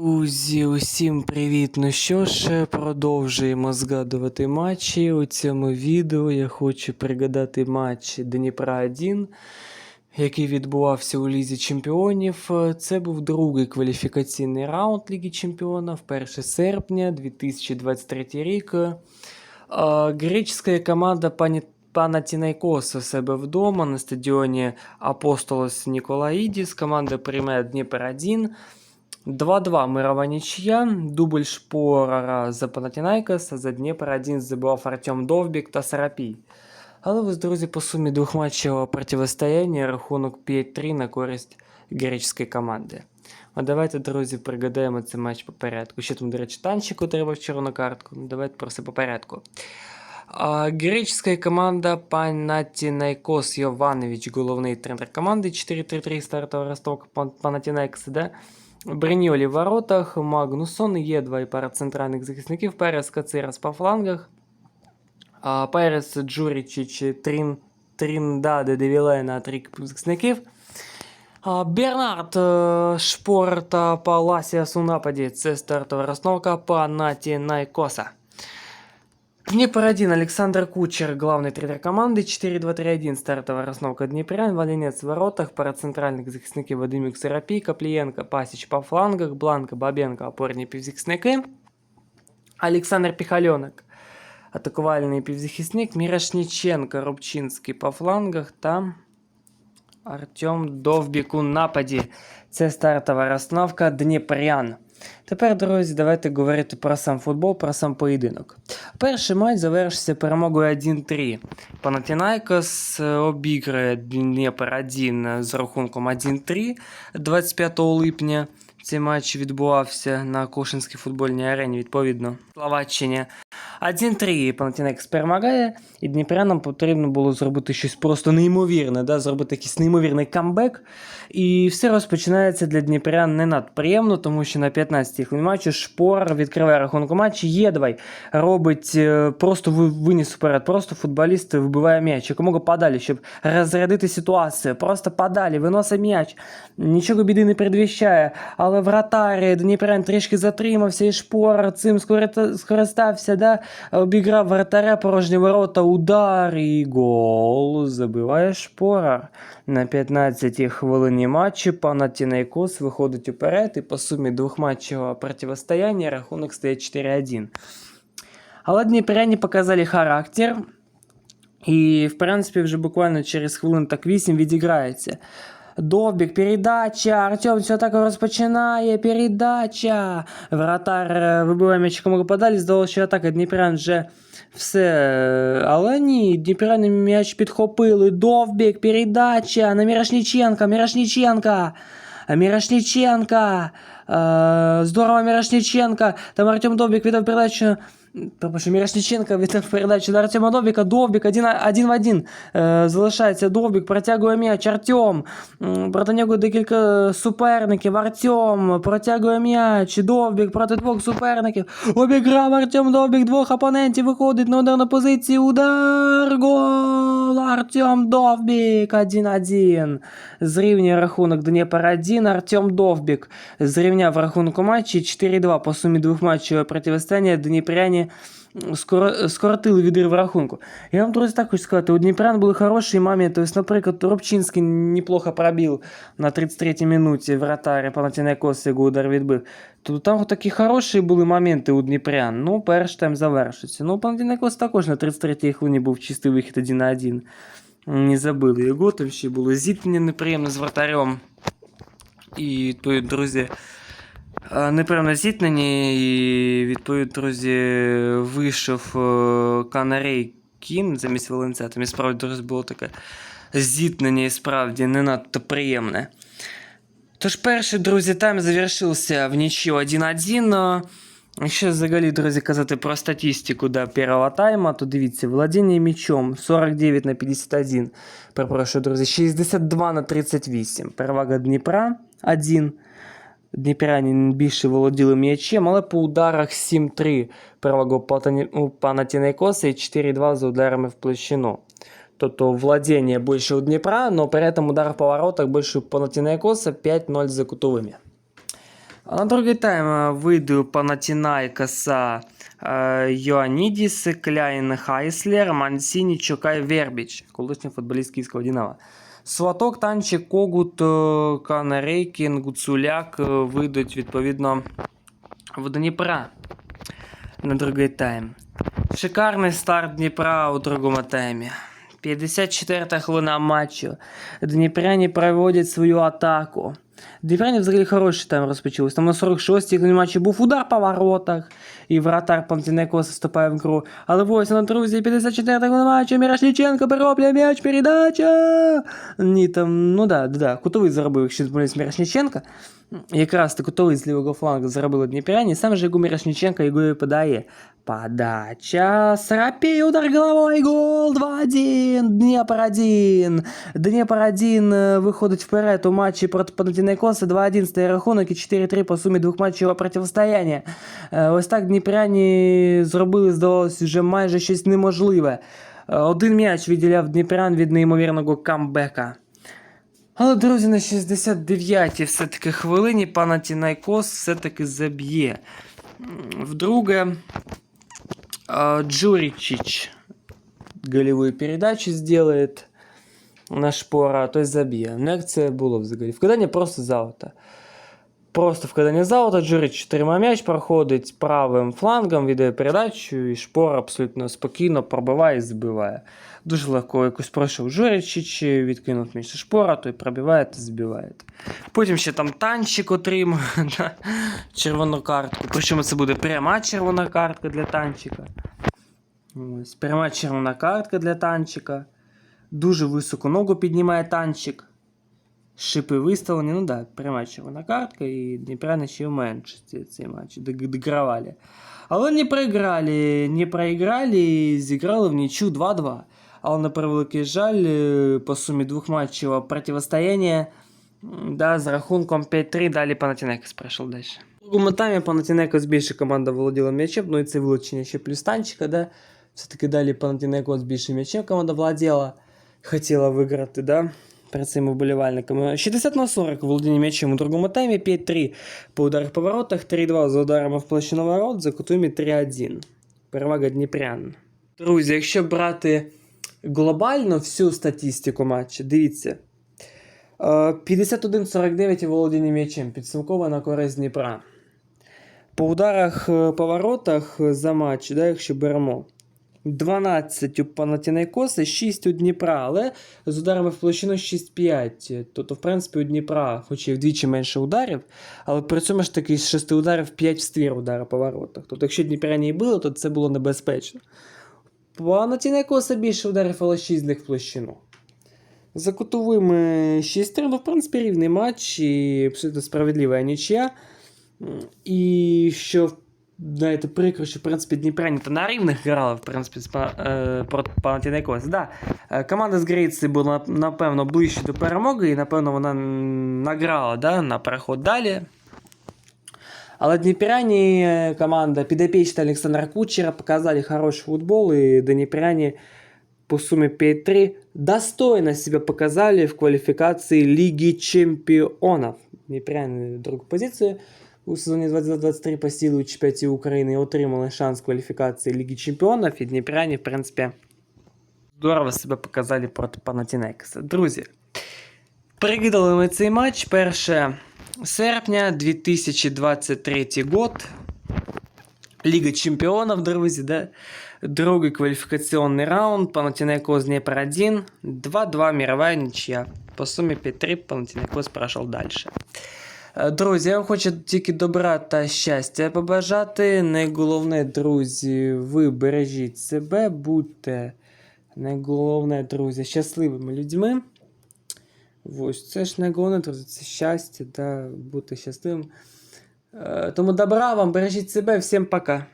Друзі, усім привіт! Ну що ж, продовжуємо згадувати матчі. У цьому відео я хочу пригадати матч Дніпра 1, який відбувався у Лізі Чемпіонів. Це був другий кваліфікаційний раунд Ліги Чемпіонів, 1 серпня 2023 рік. Греческая команда Пані- Панатінайкос у себе вдома на стадіоні Апостолос Ніколаїдіс. Команда приймає Дніпр 1. 2-2 мирова нічия, дубль Шпорара за Панатінайкос, а за Дніпр 1 забивав Артем Довбік та Сарапій. Але ось, друзі, по сумі двохматчевого противостояння рахунок 5-3 на користь греческой команди. А давайте, друзі, пригадаємо цей матч по. Ще там, до речі, танчик отримав червону картку. Ну, давайте просто по порядку. А, греческая команда Панатінайкос Йованович, головний тренер команди 4-3-3 стартова Росток Панатінайкос, да? Бриньолі в воротах, Магнусон, є два і пара центральних захисників, Перес Кацирас по флангах, а Перес Джурічич, Трін, Тріндаде Девілена, три захисників. Бернард Шпорта Шпор та Паласіас у нападі. Це стартова розновка Панатінайкоса. Днепр 1, Александр Кучер, главный тренер команды, 4-2-3-1, стартовая расновка Днепрян, Валенец в воротах, пара центральных захисників Вадимик Серапій, Каплієнко, Пасіч по флангах, Бланка, Бабенко, опорні півзахисники, Олександр Піхальонок, атакувальний півзахисник, Мірошніченко, Рубчинський по флангах та Артем Довбік у нападі. Це стартова розстановка Дніпрян. Тепер, друзі, давайте говорити про сам футбол, про сам поєдинок. Перший матч завершився перемогою 1-3. Панатінайкос е, обіграє Дніпр 1 з рахунком 1-3 25 липня. Цей матч відбувався на Кошинській футбольній арені, відповідно, Словаччині. 1-3 Панатінайкос перемагає, і Дніпрянам потрібно було зробити щось просто неймовірне, да? зробити якийсь неймовірний камбек. І все розпочинається для Дніпрян не надприємно, тому що на 15-й хвилині матчу Шпор відкриває рахунок у матчі. Єдвай робить е, просто виніс вперед, просто футболіст вибиває м'яч. Якомога подалі, щоб розрядити ситуацію. Просто подалі, виносить м'яч. Нічого біди не передвіщає. Але вратар Дніпрян трішки затримався, і Шпор цим скористався, да? Обіграв вратаря, порожні ворота, удар і гол. Забиває Шпорар. На 15-й хвилині матчу Панатінайкос виходить уперед, і по сумі двохматчевого противостояння рахунок стає 4-1. Але дніпряні показали характер. І, в принципі, вже буквально через хвилин так 8 відіграється. Довбік, передача, Артем все так розпочинає, передача. Вратар е, вибиває м'яч кому подалі, здалося, що атака Дніпрян вже все. е, Але ні, Дніпряни м'яч підхопили. Довбік, передача на Мірошніченка, Мірошніченка. Мірошніченка. Е, здорово, Мірошніченка. Там Артем Довбік віддав передачу. Перепрошую, Мірошніченка віддав передачу до Артема Довбіка. Довбік один, один в один. Е, залишається Довбік, протягує м'яч. Артем. М, Проти нього декілька суперників. Артем протягує м'яч. Довбік проти двох суперників. Обіграв Артем Довбік двох опонентів. Виходить на ударну позицію. Удар. Гол. Артем Довбік. 1-1. Зрівнює рахунок Дніпр 1. Артем Довбік зрівняв рахунок у матчі 4-2 по сумі двох матчів протистояння Дніпряні скоро, скоротили відрив рахунку. Я вам, друзі, так хочу сказати, у Дніпрян були хороші моменти. Ось, наприклад, Рубчинський неплохо пробив на 33-й минуті вратарі Панатінайкос його удар відбив. То там такі хороші були моменти у Дніпрян. Ну, перший тайм завершиться. Ну, Панатінайкос також на 33-й хвилині був чистий вихід 1 на 1. Не забили його, там ще було зіткнення неприємне з вратарем. І відповідно, друзі, е, непевне зіткнення, і відповідно, друзі, вийшов е, Канарей Кін замість Валенця. Там і справді, друзі, було таке зіткнення і справді не надто приємне. Тож перший, друзі, тайм завершився в нічю 1-1. Якщо взагалі, друзі, казати про статистику до першого тайма, то дивіться, владіння м'ячом 49 на 51. Перепрошую, друзі, 62 на 38. Перевага Дніпра 1. Дніпряні більше володіли м'ячем, але по ударах 7-3 перевага у Патані- у Панатінайкоса і 4-2 за ударами в площину. Тобто владение больше у Днепра, но при этом удар в поворотах больше у Панатинайкоса 5-0 за кутовыми. А на другий тайм е, вийду Панатінайкаса е, Йоанідіс, Кляйн Хайслер, Мансіні, Чукай, Вербіч, колишній футболіст Київського Динамо. Сваток, Танчик, Когут, е, Канарейкін, Гуцуляк е, вийдуть відповідно в Дніпра на другий тайм. Шикарний старт Дніпра у другому таймі. 54-та хвилина матчу. Дніпряні проводять свою атаку. Дніпряні взагалі хороший тайм розпочалось. Там на 46-й хвилині матчі був удар по воротах, і вратар Пантінекос вступає в гру. Але ось на друзі, 54-та хвилина матчу, Мірошніченко перероблює м'яч, передача! Ні, там, ну да, да, да, кутовий заробив, якщо помиляюсь, Мірошніченка. Якраз то кутовий з лівого флангу заробили Дніпряні, сам же Ігор Мірошніченко його і подає. Подача, Сарапей, удар головой, гол, 2-1, Дніпр 1. Дніпр 1 е, виходить вперед у матчі проти Панатінайкоса, 2-1 стає рахунок і 4-3 по сумі двохматчевого протистояння. Е, Ось так Дніпряні зробили, здавалося, вже майже щось неможливе. Е, Один м'яч відділяв Дніпрян від неймовірного камбека. Але, друзі, на 69-й все-таки хвилині Панатінайкос все-таки заб'є. Вдруге, Джуричич голевую передачу сделает на шпора, а то есть заб'є. Ну як це було взагалі? Вкидання просто з. Просто вкидання з аута, Джурич тримає м'яч, проходить правим флангом, віддає передачу, і шпор абсолютно спокійно пробиває і збиває. Дуже легко якось пройшов Журичич, відкинув м'яч шпора, той пробиває та збиває. Потім ще там танчик отримує червону картку. Причому це буде пряма червона картка для танчика. Ось, пряма червона картка для танчика. Дуже високо ногу піднімає танчик. Шипи виставлені, ну да, пряма червона картка, і Дніпряни ще в меншості цей матч дог- догравали. Але не проіграли, не проіграли, зіграли в нічю 2-2. Але на превеликий жаль, е, по сумі двох матчів протистояння, м, да, з рахунком 5-3 далі Панатінекос пройшов далі. В другому таймі Панатінекос більше команда володіла м'ячем, ну і це вилучення ще плюс танчика, да. Все-таки далі Панатінекос більше м'ячем команда владіла, хотіла виграти, да. Перед цими вболівальниками. 60 на 40 володіння м'ячем у другому таймі, 5-3 по ударах по воротах, 3-2 за ударами в площину ворот, за кутами 3-1. Перевага Дніпрян. Друзі, якщо брати глобально всю статистику матчу, дивіться. Е, 51-49 володіння м'ячем, підсумково на користь Дніпра. По ударах е, е, за матч, да, якщо беремо. 12 у Панатінайкоса, 6 у Дніпра, але з ударами в площину 6-5. Тобто, в принципі, у Дніпра, хоч і вдвічі менше ударів, але при цьому ж таки з 6 ударів 5 в ствір удари по воротах. Тобто, якщо Дніпряні і били, то це було небезпечно. Панатінайкоса більше ударів, але 6 з них в площину. За кутовими 6-3, ну, в принципі, рівний матч і абсолютно справедлива нічия. І що, знаєте, прикро, що, в принципі, Дніпряні та на рівних грали, в принципі, з Па- е, проти Панатінайкос. Да, е, команда з Греції була, напевно, ближче до перемоги, і, напевно, вона м, награла да, на переход далі. Але Дніпряні е, команда підопічна Олександра Кучера показали хороший футбол, и Дніпряні по сумме 5-3 достойно себя показали в квалификации Лиги Чемпионов. Дніпряні другу позицію у сезоні 22-23 посіли у чемпіонаті України і отримали шанс кваліфікації Ліги Чемпіонів, і Дніпряні, в принципі, здорово себе показали проти Панатінекса. Друзі, переглядали ми цей матч 1 серпня 2023 год. Лига чемпионов, друзі, да? Другий квалификационный раунд. Панатинайкос Днепр 1. 2-2 мировая ничья. По сумі 5-3 Панатинайкос пройшов дальше. Е, Друзі, я вам хочу тільки добра та щастя побажати. Найголовне, друзі, ви бережіть себе, будьте найголовне, друзі, щасливими людьми. Ось це ж найголовне, друзі, це щастя, да, бути щасливим. Е, Тому добра вам, бережіть себе, всім пока.